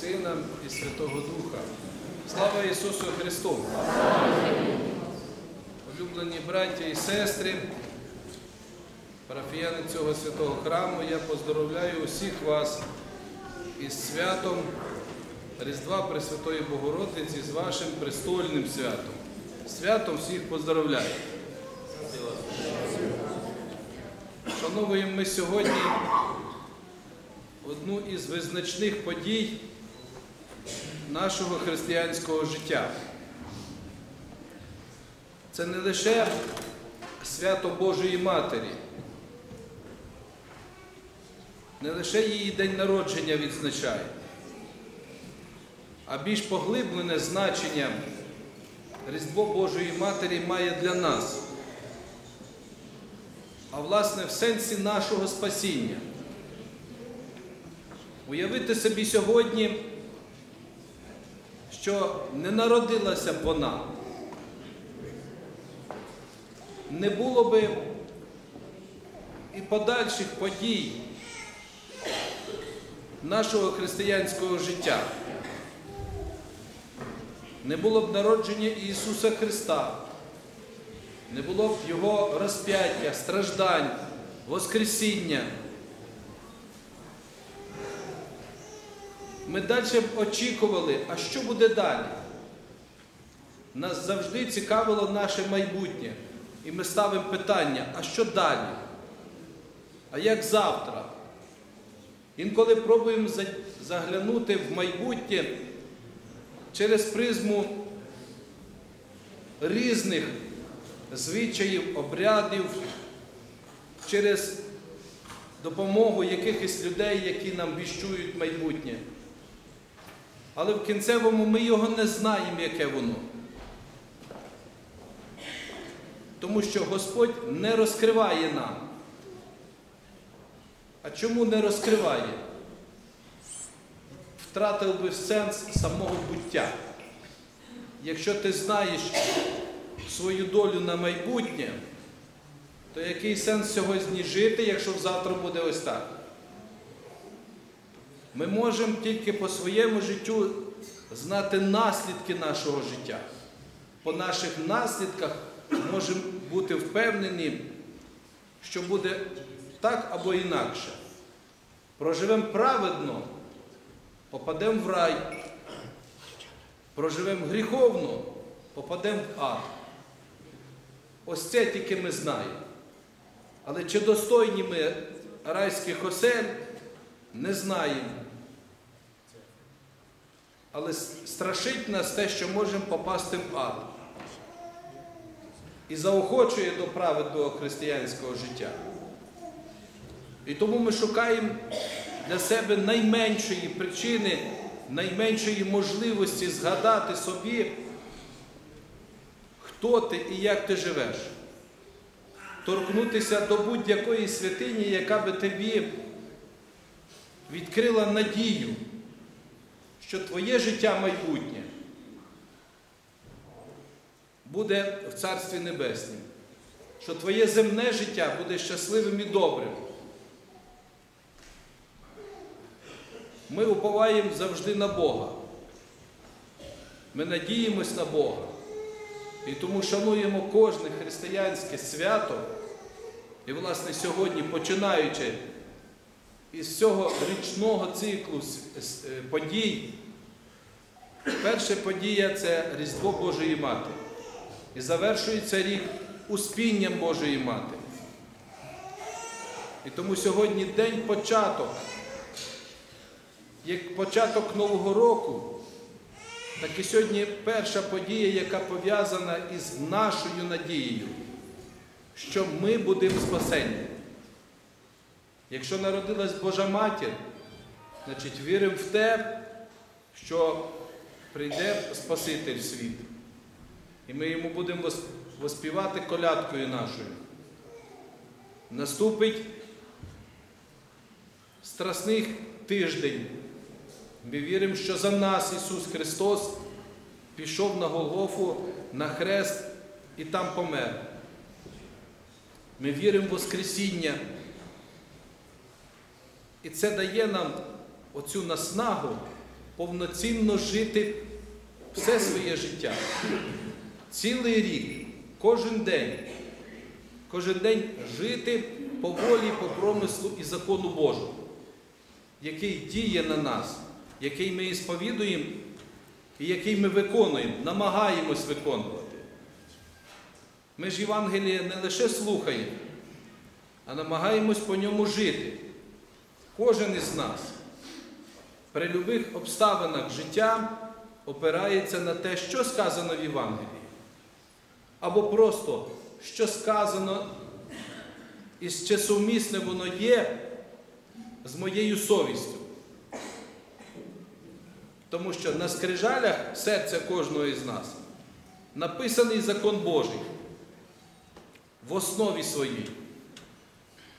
Сина, і Святого Духа. Слава Ісусу Христу! Улюблені браття і сестри, парафіяни цього святого храму, я поздоровляю усіх вас із святом Різдва Пресвятої Богородиці з вашим престольним святом. Святом всіх поздоровляю. Шановуємо ми сьогодні одну із визначних подій нашого християнського життя. Це не лише свято Божої Матері, не лише її день народження відзначає, а більш поглиблене значення Різдво Божої Матері має для нас, а власне в сенсі нашого спасіння. Уявити собі сьогодні, що не народилася б вона, не було би і подальших подій нашого християнського життя. Не було б народження Ісуса Христа, не було б Його розп'яття, страждань, Воскресіння. Ми далі очікували, а що буде далі? Нас завжди цікавило наше майбутнє. І ми ставимо питання, а що далі? А як завтра? Інколи пробуємо заглянути в майбутнє через призму різних звичаїв, обрядів, через допомогу якихось людей, які нам віщують майбутнє. Але в кінцевому ми його не знаємо, яке воно. Тому що Господь не розкриває нам. А чому не розкриває? Втратив би сенс самого буття. Якщо ти знаєш свою долю на майбутнє, то який сенс сьогодні жити, якщо завтра буде ось так? Ми можемо тільки по своєму життю знати наслідки нашого життя. По наших наслідках можемо бути впевнені, що буде так або інакше. Проживемо праведно, попадемо в рай, проживемо гріховно, попадемо в ад. Ось це тільки ми знаємо. Але чи достойні ми райських осель, не знаємо. Але страшить нас те, що можемо попасти в ад. І заохочує до праведного християнського життя. І тому ми шукаємо для себе найменшої причини, найменшої можливості згадати собі, хто ти і як ти живеш. Торкнутися до будь-якої святині, яка би тобі відкрила надію, що твоє життя майбутнє буде в Царстві Небеснім, що твоє земне життя буде щасливим і добрим. Ми уповаємо завжди на Бога. Ми надіємось на Бога. І тому шануємо кожне християнське свято. І, власне, сьогодні, починаючи із цього річного циклу подій, перша подія це Різдво Божої Матері. І завершується рік успінням Божої Матері. І тому сьогодні день початок, як початок Нового року, так і сьогодні перша подія, яка пов'язана із нашою надією, що ми будемо спасені. Якщо народилась Божа Матір, значить віримо в те, що прийде Спаситель світ. І ми йому будемо воспівати колядкою нашою. Наступить страсний тиждень. Ми віримо, що за нас Ісус Христос пішов на Голгофу, на хрест і там помер. Ми віримо в Воскресіння. І це дає нам оцю наснагу повноцінно жити все своє життя. Цілий рік, кожен день, кожен день жити по волі, по промислу і закону Божому, який діє на нас, який ми ісповідуємо і який ми виконуємо, намагаємось виконувати. Ми ж Євангеліє не лише слухаємо, а намагаємось по ньому жити. Кожен із нас при любих обставинах життя опирається на те, що сказано в Євангелії. Або просто, що сказано, і чи сумісне воно є з моєю совістю. Тому що на скрижалях серця кожного із нас написаний закон Божий в основі своїй.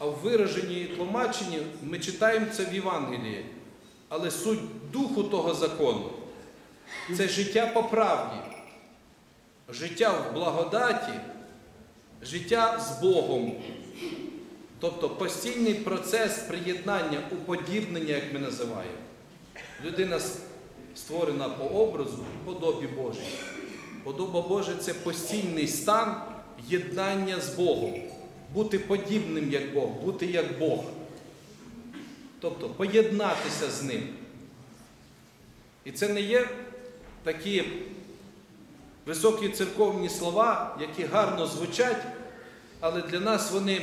А в вираженні і тлумаченні ми читаємо це в Євангелії. Але суть духу того закону це життя по правді, життя в благодаті, життя з Богом. Тобто постійний процес приєднання, уподібнення, як ми називаємо. Людина створена по образу подобі Божій. Подоба Божа це постійний стан єднання з Богом, бути подібним як Бог, бути як Бог. Тобто поєднатися з ним. І це не є такі високі церковні слова, які гарно звучать, але для нас вони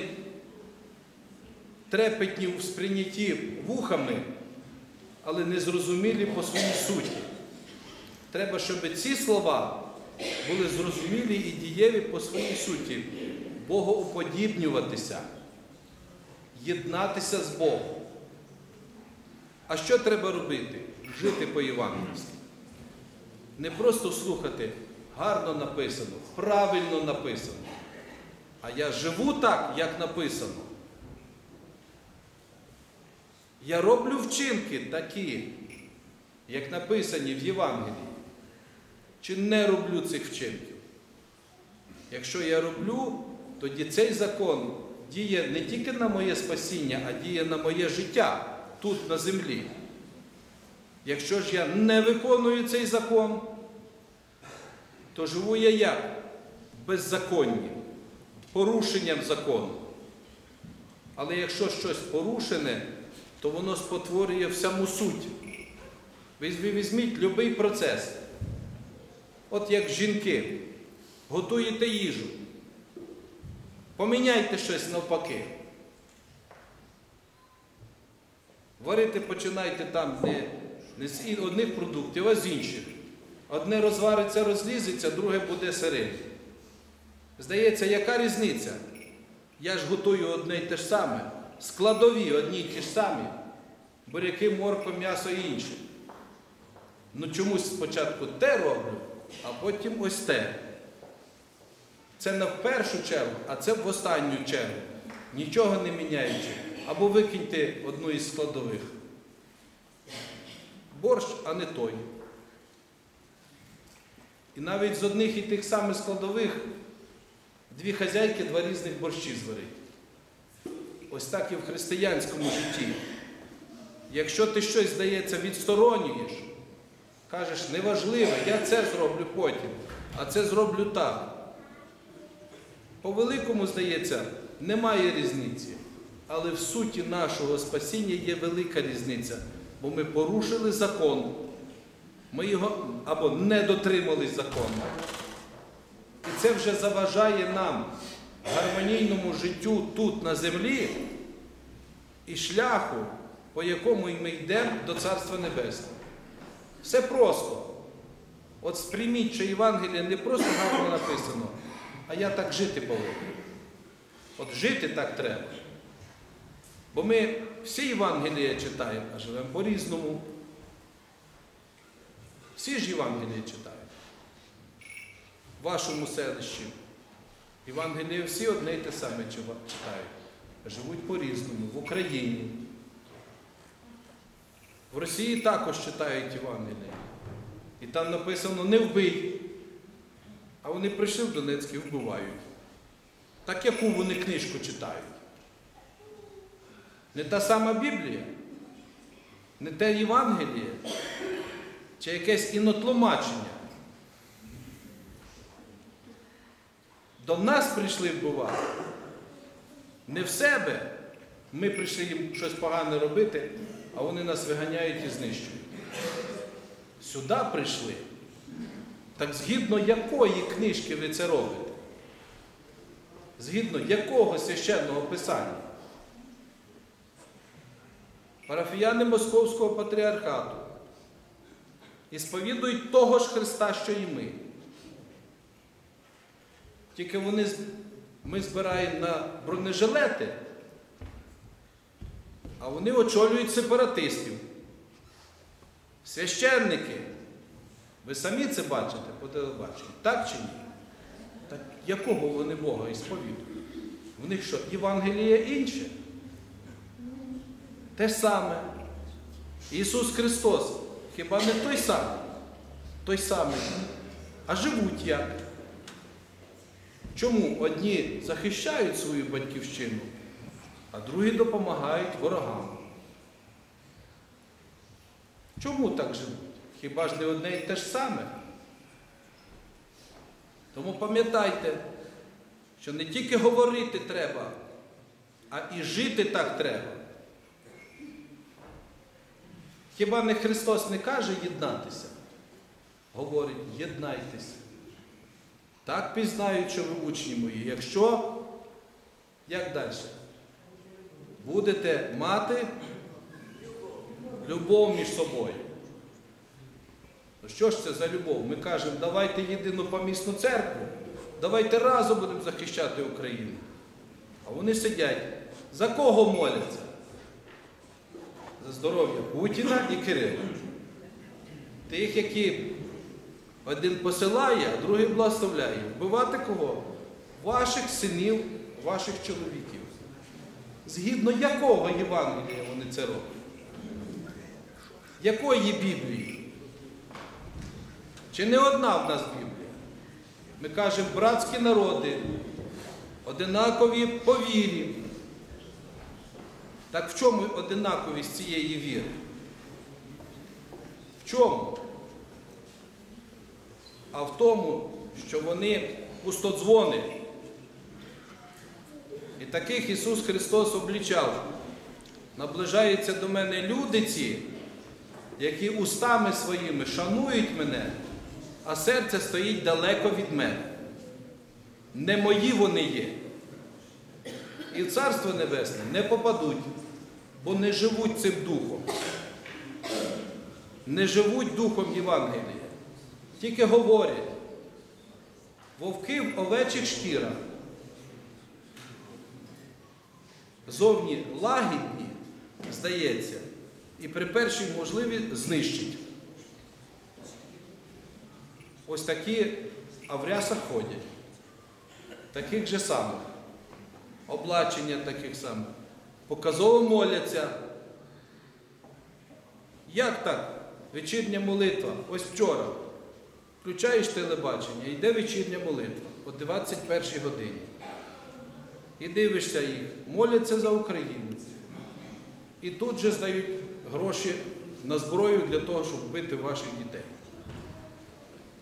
трепетні в сприйнятті вухами, але незрозумілі по своїй суті. Треба, щоб ці слова були зрозумілі і дієві по своїй суті, богоуподібнюватися, єднатися з Богом. А що треба робити? Жити по-євангельськи. Не просто слухати, гарно написано, правильно написано. А я живу так, як написано. Я роблю вчинки такі, як написані в Євангелії. Чи не роблю цих вчинків? Якщо я роблю, тоді цей закон діє не тільки на моє спасіння, а діє на моє життя тут, на землі. Якщо ж я не виконую цей закон, то живу я як? Беззаконні, порушенням закону. Але якщо щось порушене, то воно спотворює саму суть. Ви візьміть будь-який процес. От як жінки, готуєте їжу. Поміняйте щось навпаки. Варити починайте там не, не з одних продуктів, а з інших. Одне розвариться, розлізеться, друге буде сирим. Здається, яка різниця? Я ж готую одне й те ж саме. Складові одні й ті ж самі. Буряки, морква, м'ясо і інше. Ну чомусь спочатку те роблю, а потім ось те. Це не в першу чергу, а це в останню чергу. Нічого не міняючи. Або викиньте одну із складових. Борщ, а не той. І навіть з одних і тих самих складових дві хазяйки, два різних борщі зварить. Ось так і в християнському житті. Якщо ти щось, здається, відсторонюєш, кажеш, неважливо, я це зроблю потім, а це зроблю так. По великому, здається, немає різниці. Але в суті нашого спасіння є велика різниця, бо ми порушили закон, ми його або не дотримались закону. І це вже заважає нам гармонійному життю тут на землі і шляху, по якому ми йдемо до Царства Небесного. Все просто. От сприйміть, що Євангеліє не просто гарно написано, а я так жити повинен. От жити так треба. Бо ми всі Євангелія читаємо, а живемо по-різному. Всі ж Євангелія читають. В вашому селищі. Євангеліє всі одне й те саме читають. Живуть по-різному, в Україні. В Росії також читають Євангеліє. І там написано не вбий. А вони прийшли в Донецьк і вбивають. Так яку вони книжку читають? Не та сама Біблія, не те Євангеліє. чи якесь інотлумачення. До нас прийшли вбивати. Не в себе. Ми прийшли їм щось погане робити, а вони нас виганяють і знищують. Сюди прийшли. Так згідно якої книжки ви це робите? Згідно якого священного писання? Парафіяни Московського патріархату і сповідують того ж Христа, що і ми. Тільки вони, ми збираємо на бронежилети, а вони очолюють сепаратистів. Священники. Ви самі це бачите по телебаченню, так чи ні? Так якого вони Бога і сповідують? В них що, Євангеліє інше? Те саме. Ісус Христос, хіба не той самий? Той самий. А живуть як? Чому одні захищають свою батьківщину, а другі допомагають ворогам? Чому так живуть? Хіба ж не одне і те ж саме? Тому пам'ятайте, що не тільки говорити треба, а і жити так треба. Хіба не Христос не каже єднатися? Говорить, єднайтеся. Так пізнають, що ви учні мої. Якщо, як далі? Будете мати любов між собою. Що ж це за любов? Ми кажемо, давайте єдину помісну церкву, давайте разом будемо захищати Україну. А вони сидять. За кого моляться? За здоров'я Путіна і Кирила. Тих, які один посилає, а другий благословляє. Вбивати кого? Ваших синів, ваших чоловіків. Згідно якого Євангелія вони це роблять? Якої Біблії? Чи не одна в нас Біблія? Ми кажемо братські народи, одинакові по вірі. Так в чому одинаковість цієї віри? В чому? А в тому, що вони пустодзвони. І таких Ісус Христос облічав. Наближаються до мене люди ці, які устами своїми шанують мене, а серце стоїть далеко від мене. Не мої вони є. І в Царство Небесне не попадуть, бо не живуть цим духом. Не живуть духом Євангелія. Тільки говорять, вовки в овечих шкірах. Зовні лагідні, здається, і при першій можливі знищить. Ось такі а в рясах ходять. Таких же самих. Облачення таких самих. Показово моляться. Як так? Вечірня молитва. Ось вчора. Включаєш телебачення, йде вечірня молитва о 21 годині. І дивишся їх, моляться за Україну. І тут же здають гроші на зброю для того, щоб вбити ваших дітей.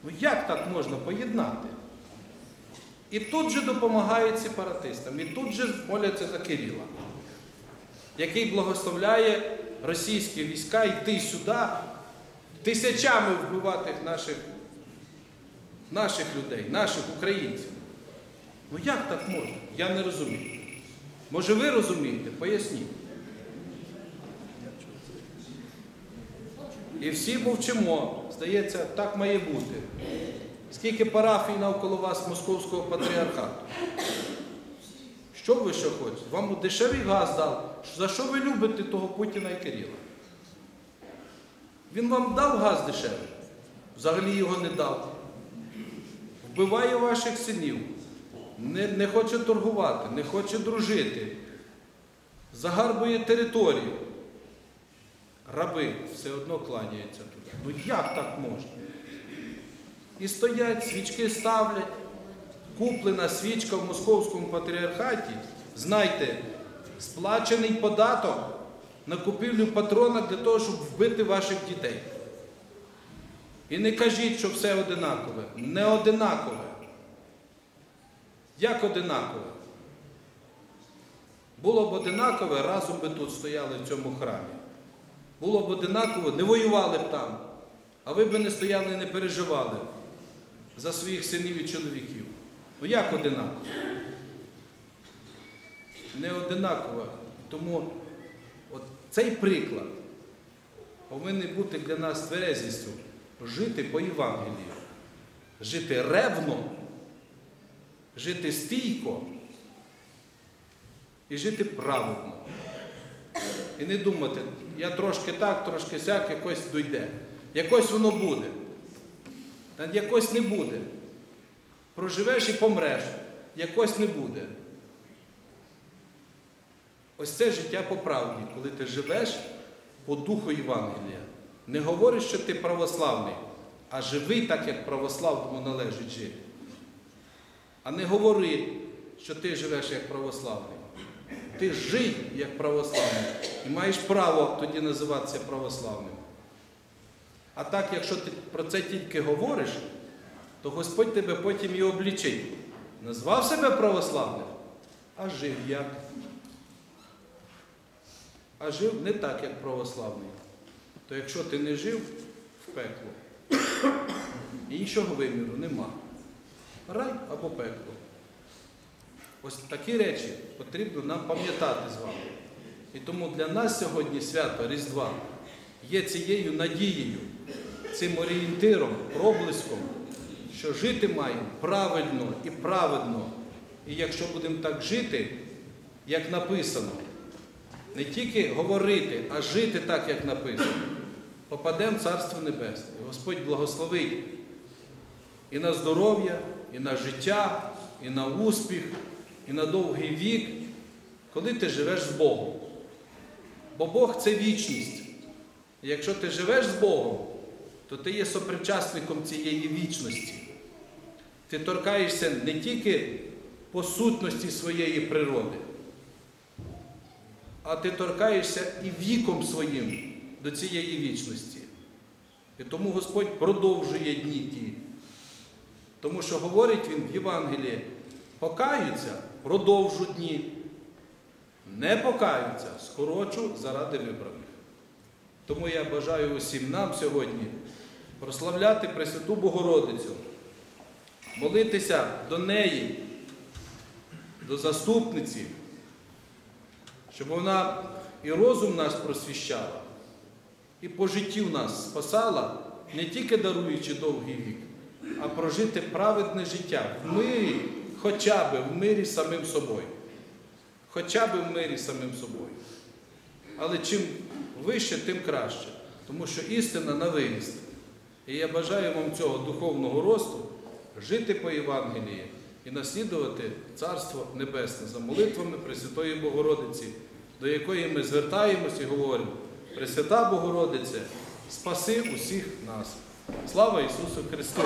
Ну як так можна поєднати? І тут же допомагають сепаратистам, і тут же моляться за Кирила, який благословляє російські війська йти сюди, тисячами вбивати наших, наших людей, наших українців. Ну як так можна? Я не розумію. Може ви розумієте? Поясніть. І всі мовчимо. Здається, так має бути. Скільки парафій навколо вас Московського патріархату? Що ви ще хочете? Вам дешевий газ дав. За що ви любите того Путіна і Кирила? Він вам дав газ дешевий? Взагалі його не дав. Вбиває ваших синів, не, не хоче торгувати, не хоче дружити, загарбує територію. Раби все одно кланяються туди. Ну як так можна? І стоять, свічки ставлять. Куплена свічка в московському патріархаті, знайте, сплачений податок на купівлю патрона для того, щоб вбити ваших дітей. І не кажіть, що все одинакове. Не одинакове. Як одинакове? Було б одинакове, разом би тут стояли в цьому храмі. Було б одинаково, не воювали б там. А ви б не стояли і не переживали за своїх синів і чоловіків. Ну як одинаково? Не одинаково. Тому от цей приклад повинен бути для нас тверезістю жити по Євангелію, жити ревно, жити стійко і жити праведно. І не думати, я трошки так, трошки сяк, якось дойде. Якось воно буде. Та якось не буде. Проживеш і помреш, якось не буде. Ось це життя по правді, коли ти живеш по духу Євангелія. Не говориш, що ти православний, а живи так, як православному належить жити. А не говори, що ти живеш як православний. Ти жий як православний і маєш право тоді називатися православним. А так, якщо ти про це тільки говориш, то Господь тебе потім і облічить. Назвав себе православним, а жив як? А жив не так, як православний. То якщо ти не жив в пекло, іншого виміру нема. Рай або пекло. Ось такі речі потрібно нам пам'ятати з вами. І тому для нас сьогодні свято Різдва є цією надією, цим орієнтиром, проблиском, що жити маємо правильно і праведно. І якщо будемо так жити, як написано, не тільки говорити, а жити так, як написано, попадемо в Царство Небесне. Господь благословить і на здоров'я, і на життя, і на успіх, і на довгий вік, коли ти живеш з Богом. Бо Бог це вічність. І якщо ти живеш з Богом, то ти є сопричасником цієї вічності. Ти торкаєшся не тільки по сутності своєї природи, а ти торкаєшся і віком своїм до цієї вічності. І тому Господь продовжує дні ті. Тому що говорить Він в Євангелії, покаються, продовжу дні. Не покаються, скорочу заради вибраних. Тому я бажаю усім нам сьогодні прославляти Пресвяту Богородицю, молитися до неї, до заступниці, щоб вона і розум наш просвіщала, і по життю нас спасала, не тільки даруючи довгий вік, а прожити праведне життя в мирі, хоча б в мирі з самим собою. Хоча б в мирі з самим собою. Але чим вище, тим краще. Тому що істина на виріст. І я бажаю вам цього духовного росту, жити по Євангелії і наслідувати Царство Небесне за молитвами Пресвятої Богородиці, до якої ми звертаємось і говоримо: Пресвята Богородице, спаси усіх нас. Слава Ісусу Христу!